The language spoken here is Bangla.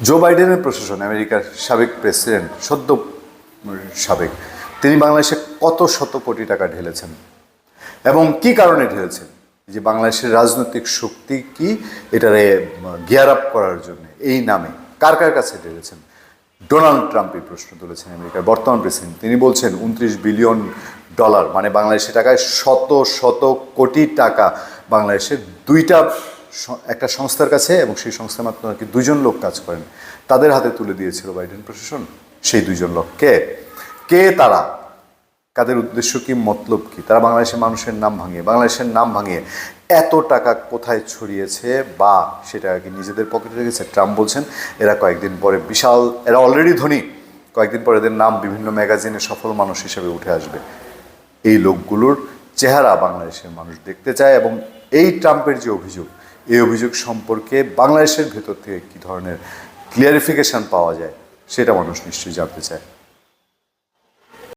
জো বাইডেনের প্রশাসন, আমেরিকার সাবেক প্রেসিডেন্ট, সদ্য সাবেক, তিনি বাংলাদেশে কত শত কোটি টাকা ঢেলেছেন এবং কি কারণে ঢেলেছেন? যে বাংলাদেশের রাজনৈতিক শক্তি কি? এটারে গিয়ার আপ করার জন্য, এই নামে কার কার কাছে ঢেলেছেন? ডোনাল্ড ট্রাম্প এই প্রশ্ন তুলেছেন আমেরিকার বর্তমান প্রেসিডেন্ট। তিনি বলছেন, উনত্রিশ বিলিয়ন ডলার মানে বাংলাদেশি টাকায় শত শত কোটি টাকা বাংলাদেশের দুইটা একটা সংস্থার কাছে এবং সেই সংস্থার মাধ্যমে নাকি দুজন লোক কাজ করেন। তাদের হাতে তুলে দিয়েছিল বাইডেন প্রশাসন সেই দুজন লোক। কে? কে তারা? কাদের উদ্দেশ্য কি? মতলব কি? তারা বাংলাদেশের মানুষের নাম ভাঙিয়ে, বাংলাদেশের নাম ভাঙিয়ে এত টাকা কোথায় ছড়িয়েছে বা সেটা কি নিজেদের পকেটে রেখেছে? ট্রাম্প বলছেন, এরা কয়েকদিন পরে বিশাল, এরা অলরেডি ধনী। কয়েকদিন পরে এদের নাম বিভিন্ন ম্যাগাজিনে সফল মানুষ হিসেবে উঠে আসবে। এই লোকগুলোর চেহারা বাংলাদেশের মানুষ দেখতে চায় এবং এই ট্রাম্পের যে অভিযোগ এই অভিযোগ সম্পর্কে বাংলাদেশের ভেতর থেকে কী ধরনের ক্লিয়ারিফিকেশান পাওয়া যায়, সেটা মানুষ নিশ্চয়ই জানতে চায়।